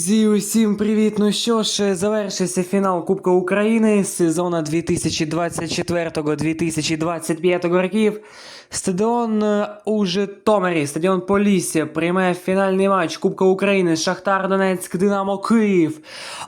Друзі, усім привіт! Ну що ж, завершився фінал Кубка України сезону 2024-2025 років. Стадіон е, у Житомирі, стадіон Полісся приймає фінальний матч Кубка України Шахтар Донецьк Динамо Київ.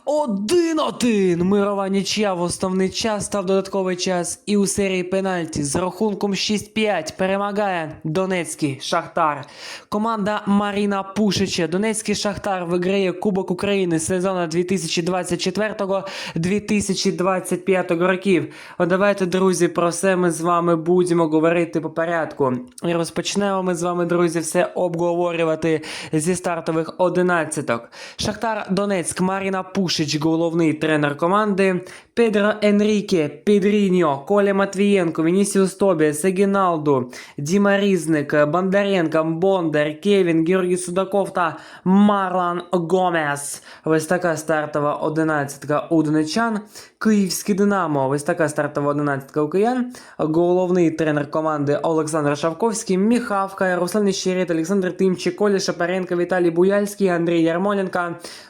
1-1! Мирова нічия в основний час став додатковий час. І у серії пенальті з рахунком 6-5 перемагає Донецький Шахтар. Команда Маріна Пушича. Донецький Шахтар виграє Кубок України сезону 2024-2025 років. От давайте, друзі, про все ми з вами будемо говорити по порядку. І розпочнемо ми з вами, друзі, все обговорювати зі стартових одинадцяток. Шахтар Донецьк, Маріна Пушич, головний тренер команди. Педро Енріке, Педріньо, Коля Матвієнко, Вінісіус Тобі, Сегіналду, Діма Різник, Бондаренко, Бондар, Кевін, Георгій Судаков та Марлан Гомес. Ось така стартова одинадцятка у донечан. Київський Динамо. Ось така стартова одинадцятка у киян. Головний тренер команди Олександр Шавковський, Міхавка, Руслан Щерет, Олександр Тимчик, Коля Шапаренко, Віталій Буяльський, Андрій Ярмоленко,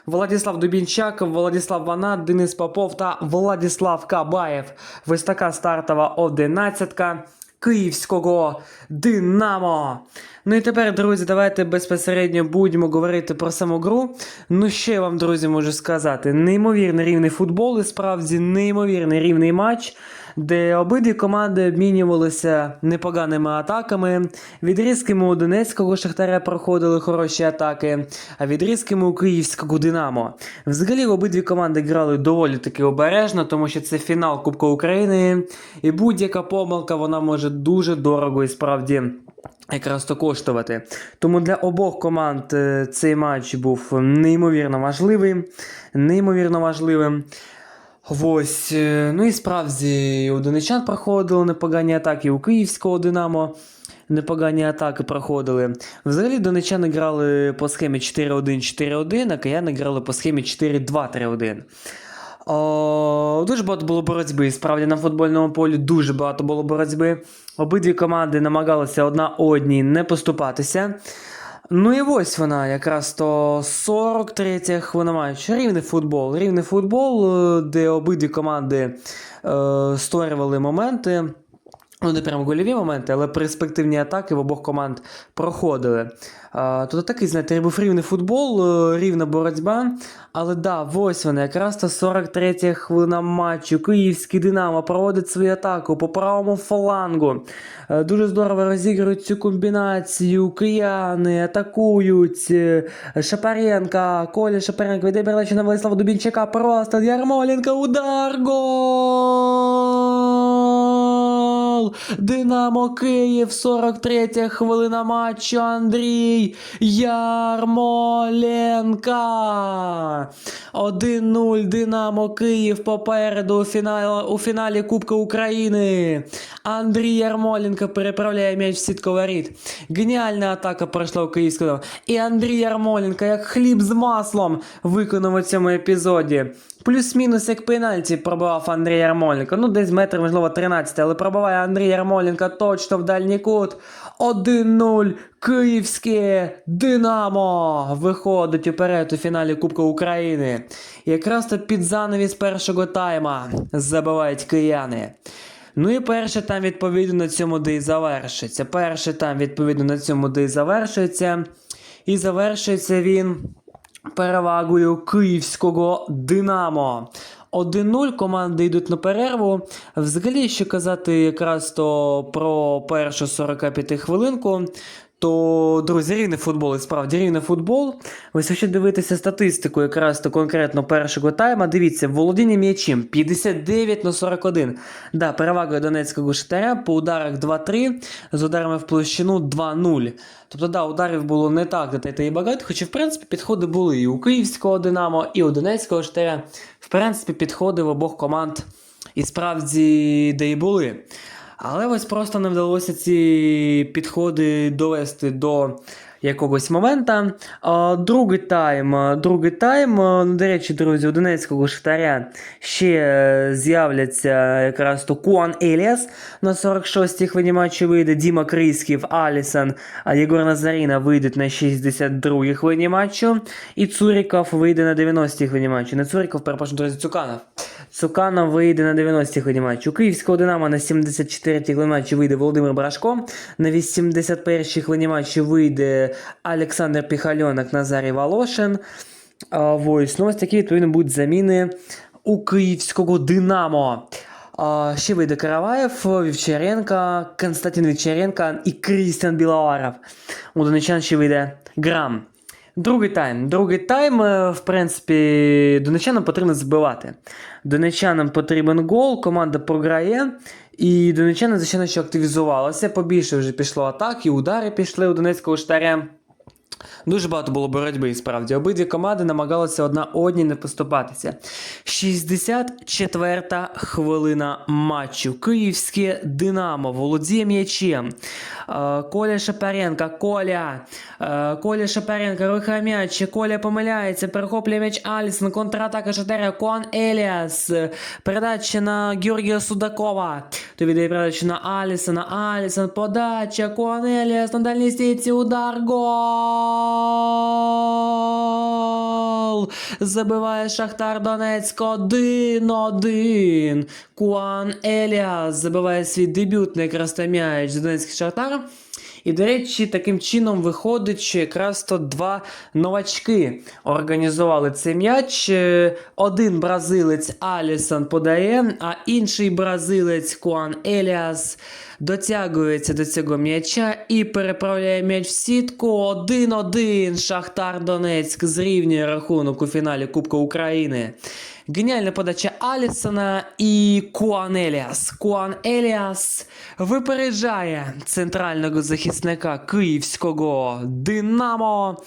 Владислав Дубінчак, Владислав Ванат, Денис Попов та Владислав Кабаєв. Ось така стартова одинадцятка. Київського Динамо. Ну і тепер, друзі, давайте безпосередньо будемо говорити про саму гру. Ну, ще я вам, друзі, можу сказати? Неймовірний рівний футбол, і справді неймовірний рівний матч, де обидві команди обмінювалися непоганими атаками. Відрізками у Донецького Шахтаря проходили хороші атаки, а відрізками у Київського Динамо. Взагалі обидві команди грали доволі таки обережно, тому що це фінал Кубка України, і будь-яка помилка вона може дуже дорого і справді якраз то коштувати. Тому для обох команд е, цей матч був неймовірно важливий. Неймовірно важливим. Ось, е, ну і справді у донечан проходили непогані атаки, у київського Динамо непогані атаки проходили. Взагалі донечани грали по схемі 4-1-4-1, а кияни грали по схемі 4-2-3-1. О, дуже багато було боротьби. Справді на футбольному полі дуже багато було боротьби. Обидві команди намагалися одна одній не поступатися. Ну і ось вона, якраз то 43 хвилина матч. Рівний футбол. Рівний футбол, е, де обидві команди е, створювали моменти. Ну, не прямо гольові моменти, але перспективні атаки в обох команд проходили. Тут такий, знаєте, був рівний футбол, е, рівна боротьба. Але да, ось вона, якраз та 43 хвилина матчу. Київський Динамо проводить свою атаку по правому флангу. Е, Дуже здорово розігрують цю комбінацію. Кияни атакують. Е, Шапаренка, Коля Шапаренко йде передача на Владислава Дубінчака. Просто Ярмоленко, удар, гол! Динамо Київ, 43 хвилина матчу. Андрій Ярмоленка. 1-0 Динамо Київ попереду у фіналі, у фіналі Кубка України. Андрій Ярмоленко переправляє м'яч в сітку воріт. Геніальна атака пройшла у Київську. І Андрій Ярмоленко, як хліб з маслом, виконав у цьому епізоді. Плюс-мінус як пенальті пробивав Андрій Ярмоленко. Ну, десь метр, можливо, 13, але пробиває Андрій Ярмоленко точно в дальній кут. 1-0 Київське Динамо виходить уперед у фіналі Кубка України. Якраз то під занавіс першого тайма забивають кияни. Ну і перший там відповідно на цьому де і завершиться. Перший там відповідно на цьому де і завершується. І завершується він перевагою київського Динамо. 1-0 команди йдуть на перерву. Взагалі, що казати якраз то про першу 45 хвилинку. То, друзі, рівний футбол, і справді рівний футбол. Ось якщо дивитися статистику якраз то конкретно першого тайма, дивіться, володіння м'ячем 59 на 41. Да, перевагою Донецького Шахтаря по ударах 2-3, з ударами в площину 2-0. Тобто, да, ударів було не так та й багато, хоча, в принципі, підходи були і у Київського Динамо, і у Донецького Шахтаря. В принципі, підходи в обох команд і справді де і були. Але ось просто не вдалося ці підходи довести до якогось момента. Другий тайм. Другий тайм. ну, До речі, друзі, у Донецького Шахтаря ще е, з'являться якраз то Куан Еліас на 46-й хвилині матчу вийде. Діма Крисків, Алісон, Єгор Назаріна вийдуть на 62-й хвилині матчу. І Цуріков вийде на 90-й хвилині матчу. Не Цуріков, перепрошую, друзі, Цуканов. Цуканов вийде на 90-й хвилині. У Київського Динамо на 74-й хвилині вийде Володимир Брашко. На 81-й хвилині матчу вийде Олександр Піхальонок, Назарій Волошин. А, ось, ну ось такі відповідно будуть заміни у київського Динамо. А, ще вийде Караваєв, Вівчаренко, Константин Вівчаренко і Крістіан Білоаров. У донечан ще вийде Грам. Другий тайм. Другий тайм, е, в принципі, донечанам потрібно збивати. Донечанам потрібен гол, команда програє. І донечани, звичайно, що активізувалися. Побільше вже пішло атак, і удари пішли у Донецького штаря. Дуже багато було боротьби, і справді. Обидві команди намагалися одна одній не поступатися. 64-та хвилина матчу. Київське Динамо володіє м'ячем. Е, Коля Шапаренко, Коля. Е, Коля Шапаренко рухає м'яч. Коля помиляється, перехоплює м'яч Алісон. Контратака Шатаря. Куан Еліас. Передача на Георгія Судакова. То віддає передачу на Алісона. Алісон, подача. Куан Еліас на дальній стійці. Удар. Гол! Забиває Шахтар Донецьк 1-1. Куан Еліас забиває свій дебютний крастом'яч Донецький Шахтар. І, до речі, таким чином виходить, що якраз то два новачки організували цей м'яч. Е, Один бразилець Алісон подає, а інший бразилець Куан Еліас дотягується до цього м'яча і переправляє м'яч в сітку. 1-1. Шахтар Донецьк зрівнює рахунок у фіналі Кубка України. Геніальна подача Алісона і Куан Еліас. Куан Еліас випереджає центрального захисника київського Динамо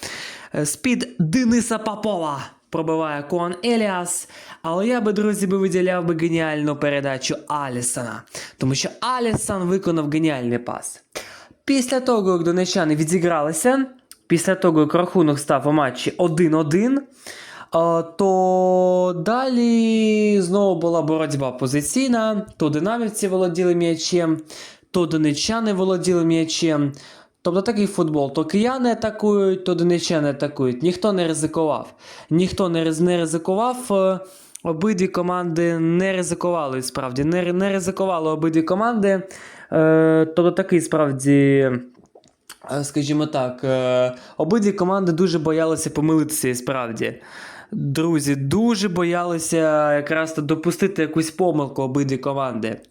з-під Дениса Попова. Пробиває Куан Еліас. Але я би, друзі, би виділяв би геніальну передачу Алісона. Тому що Алісон виконав геніальний пас. Після того, як донечани відзігралися, після того, як рахунок став у матчі 1-1, а, то далі знову була боротьба позиційна. То динамівці володіли м'ячем, то донечани володіли м'ячем. Тобто такий футбол. То кияни атакують, то донечани атакують. Ніхто не ризикував. Ніхто не, ризикував. е, Обидві команди не ризикували справді. Не, не ризикували обидві команди. Е, тобто такий справді. Е, Скажімо так, е, обидві команди дуже боялися помилитися і справді. Друзі, дуже боялися якраз допустити якусь помилку обидві команди.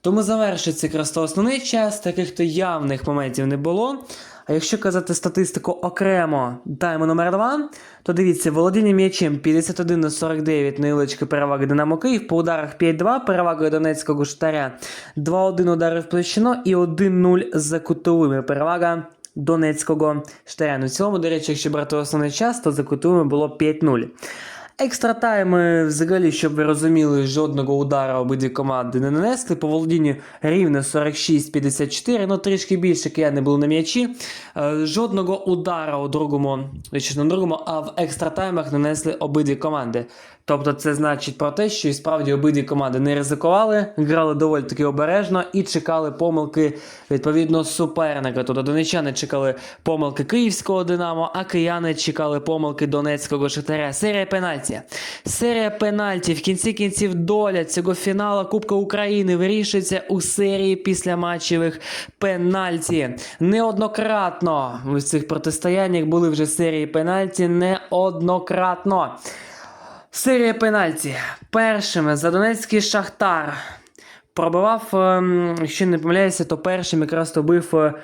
Тому завершиться якраз то основний час, таких то явних моментів не було. А якщо казати статистику окремо тайму номер 2, то дивіться, володіння м'ячем 51 на 49 невеличка перевага Динамо Київ, по ударах 5-2, перевага Донецького штаря, 2-1 удари в площину і 1-0 за кутовими перевага Донецького штаря. Ну, в цілому, до речі, якщо брати основний час, то за кутовими було 5-0. Екстра тайми, взагалі, щоб ви розуміли, жодного удара обидві команди не нанесли. По володінню рівно 46-54, ну трішки більше кияни були на м'ячі. Е, Жодного удара у другому, точніше, не другому, а в екстра таймах нанесли обидві команди. Тобто це значить про те, що і справді обидві команди не ризикували, грали доволі таки обережно і чекали помилки відповідно суперника. Тобто донечани чекали помилки київського Динамо, а кияни чекали помилки донецького Шахтаря. Серія пенальті. Серія пенальті. В кінці кінців доля цього фіналу Кубка України вирішується у серії післяматчевих пенальті. Неоднократно в цих протистояннях були вже серії пенальті неоднократно. Серія пенальті. Першими за Донецький Шахтар пробивав, ем, якщо не помиляюся, то першим якраз то бив е,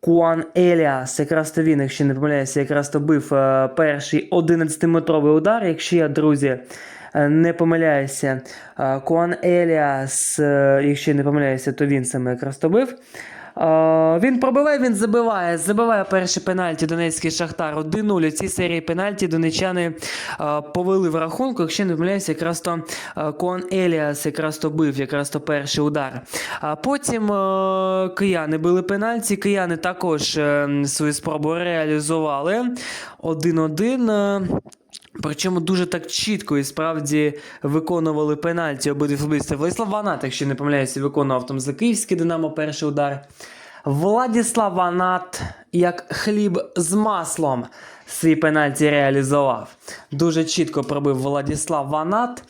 Куан Еліас. Якраз то він, якщо не помиляюся, якраз то бив е, перший 11-метровий удар. Якщо я, друзі, е, не помиляюся, Куан Еліас, якщо не помиляюся, то він саме якраз то бив. Е, він пробиває, він забиває. Забиває перший пенальті Донецький Шахтар 1-0. У цій серії пенальті донечани е, повели в рахунку. Якщо не помиляюся, якраз то е, Кон Еліас якраз то бив, якраз то перший удар. А потім кияни били пенальті. Кияни також е, свою спробу реалізували. 1-1. Причому дуже так чітко і справді виконували пенальті обидві футболісти. Владислав Ванат, якщо не помиляюся, виконував там за київський Динамо перший удар. Владислав Ванат, як хліб з маслом, свій пенальті реалізував. Дуже чітко пробив Владислав Ванат.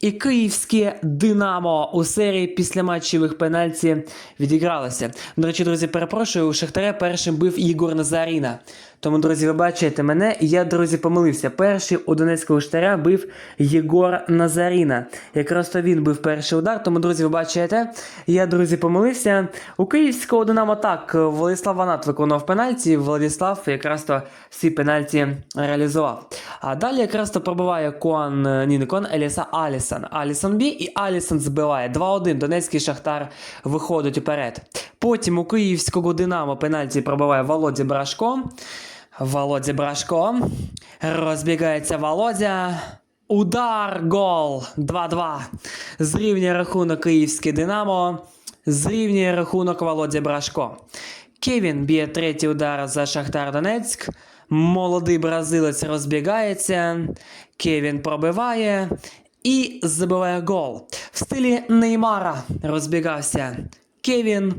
І київське Динамо у серії післяматчевих пенальті відігралося. До речі, друзі, перепрошую, у Шахтаря першим бив Ігор Назаріна. Тому, друзі, ви бачите мене, і я, друзі, помилився. Перший у Донецького штаря бив Єгор Назаріна. Якраз то він бив перший удар. Тому, друзі, ви бачите, я, друзі, помилився. У київського Динамо так, Владислав Ванат виконував пенальті, Владислав якраз то всі пенальті реалізував. А далі якраз то пробиває Куан, ні, Еліса Алісон. Алісон бі і Алісон збиває. 2-1. Донецький Шахтар виходить уперед. Потім у київського Динамо пенальті пробиває Володя Брашко. Володя Брашко. Розбігається Володя. Удар, гол 2-2. Зрівнює рахунок київське Динамо. Зрівнює рахунок Володя Брашко. Кевін б'є третій удар за Шахтар Донецьк. Молодий бразилець розбігається. Кевін пробиває і забиває гол. В стилі Неймара розбігався Кевін.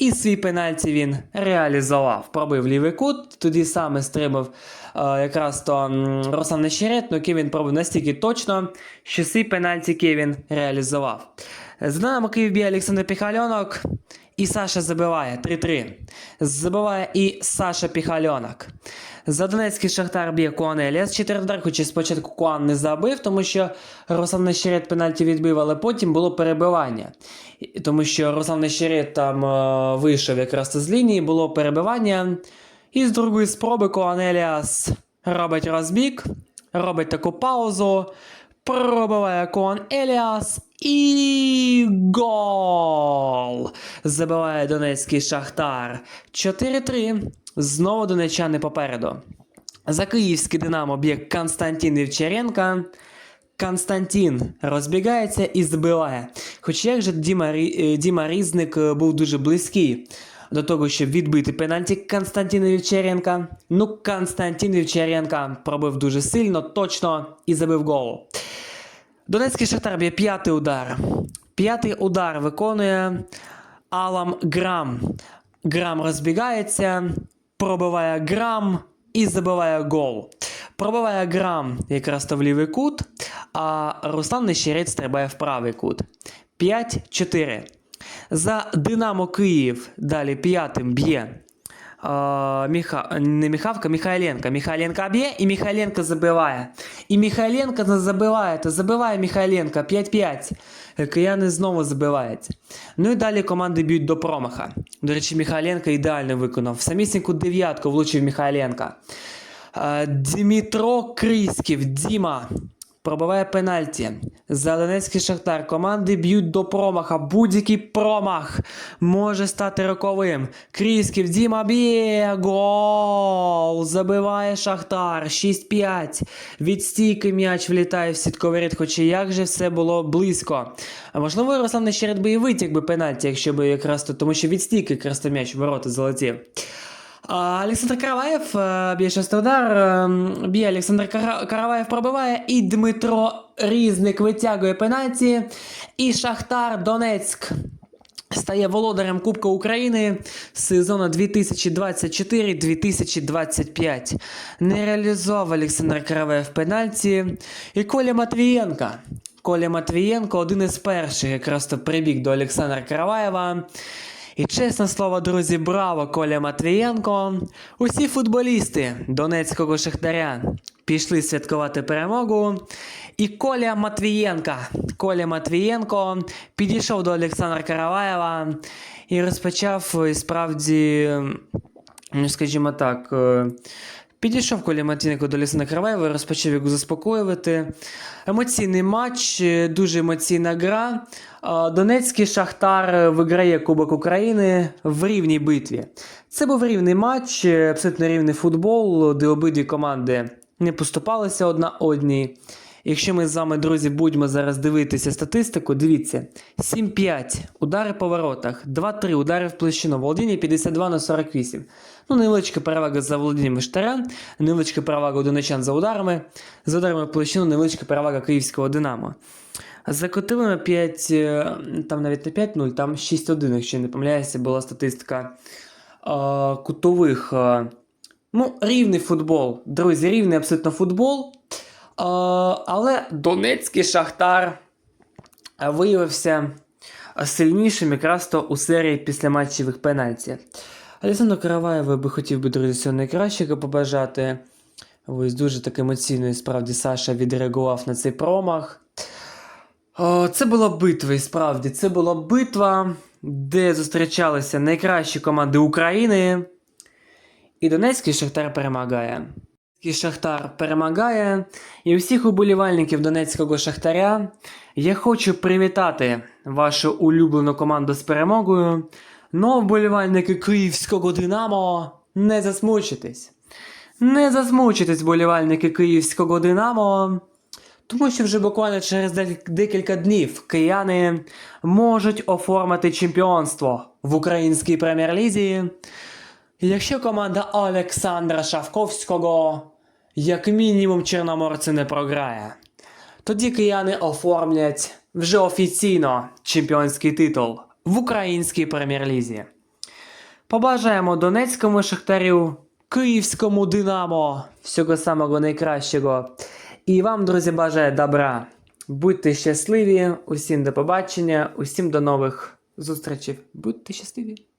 І свій пенальті він реалізував. Пробив лівий кут, тоді саме стримав е, якраз то Руслан Нещерет, який він пробив настільки точно, що свій пенальті Кевін реалізував. З Динамо Київ б'є Олександр Піхальонок. І Саша забиває 3-3. Забиває і Саша Піхальонок. За Донецький Шахтар б'є Куан Еліас 4 удар, хоча спочатку Куан не забив, тому що Руслан Нещерет пенальті відбив, але потім було перебивання. Тому що Руслан Нещерет там е, вийшов якраз з лінії, було перебивання. І з другої спроби Куан Еліас робить розбіг, робить таку паузу, пробиває Куан Еліас і гол! Забиває Донецький Шахтар. 4-3. Знову донечани попереду. За київський Динамо б'є Константин Вівчаренко. Константин розбігається і збиває. Хоч як же Діма, е, Різник е, був дуже близький до того, щоб відбити пенальті Константина Вівчаренка. Ну, Константин Вівчаренко пробив дуже сильно, точно і забив гол. Донецький Шахтар б'є п'ятий удар. П'ятий удар виконує Алам Грам. Грам розбігається, пробиває Грам і забиває гол. Пробиває Грам якраз то в лівий кут, а Руслан Нещерець стрибає в правий кут. 5-4. За Динамо Київ далі п'ятим б'є. А, Міха... Не Міхавка, Михайленко. Михайленко б'є і Михайленко забиває. І Михайленко не забиває, то забиває Михайленко 5-5. Кияни знову забивають. Ну і далі команди б'ють до промаха. До речі, Михайленко ідеально виконав. Самісіньку дев'ятку влучив Михайленко. А, Дмитро Крісків, Діма. Пробиває пенальті. За Донецький Шахтар команди б'ють до промаха. Будь-який промах може стати роковим. Крісків Діма б'є. Гол! Забиває Шахтар. 6-5. Від стійки м'яч влітає в сітковий ряд, хоча як же все було близько. А можливо, Руслан Нещерет би і витяг би пенальті, якщо би якраз то, тому що від стійки якраз м'яч в ворота залетів. Олександр Караваєв е, б'є е, Б'є Олександр Караваєв пробиває. І Дмитро Різник витягує пенальті. І Шахтар Донецьк стає володарем Кубка України сезону 2024-2025. Не реалізував Олександр Караваєв пенальті. І Коля Матвієнко. Коля Матвієнко один із перших якраз прибіг до Олександра Караваєва. І чесне слово, друзі, браво, Коля Матвієнко. Усі футболісти Донецького Шахтаря пішли святкувати перемогу. І Коля Матвієнка, Коля Матвієнко підійшов до Олександра Караваєва і розпочав е, справді, ну скажімо так, е, Підійшов Коля Матвієнко до Лісина Краваєва, розпочав його заспокоювати. Емоційний матч, е, дуже емоційна гра. Донецький Шахтар виграє Кубок України в рівній битві. Це був рівний матч, е, абсолютно рівний футбол, де обидві команди не поступалися одна одній. Якщо ми з вами, друзі, будемо зараз дивитися статистику, дивіться: 7-5 удари по воротах, 2-3 удари в площину, володіння 52 на 48. Ну, невеличка перевага за володінням Штаря, невеличка перевага у донечан за ударами, за ударами в площину, невеличка перевага київського Динамо. За котилами 5, е, там навіть не 5-0, там 6-1, якщо не помиляюся, була статистика е, кутових. е. Ну, рівний футбол. Друзі, рівний абсолютно футбол. Е, але Донецький Шахтар е, виявився сильнішим якраз то у серії післяматчевих пенальті. Олександру Караваєву би хотів би, друзі, всього найкращого побажати. Ось дуже так емоційно і справді Саша відреагував на цей промах. Це була битва, і справді, це була битва, де зустрічалися найкращі команди України. І Донецький Шахтар перемагає. Шахтар перемагає. І усіх уболівальників Донецького Шахтаря я хочу привітати вашу улюблену команду з перемогою. Но вболівальники Київського Динамо не засмучитесь. Не засмучитесь, вболівальники Київського Динамо. Тому що вже буквально через декілька днів кияни можуть оформити чемпіонство в українській прем'єр-лізі. Якщо команда Олександра Шавковського, як мінімум, чорноморці не програє, тоді кияни оформлять вже офіційно чемпіонський титул в українській прем'єр-лізі. Побажаємо Донецькому Шахтарю, Київському Динамо всього самого найкращого. І вам, друзі, бажаю добра. Будьте щасливі, усім до побачення, усім до нових зустрічей. Будьте щасливі!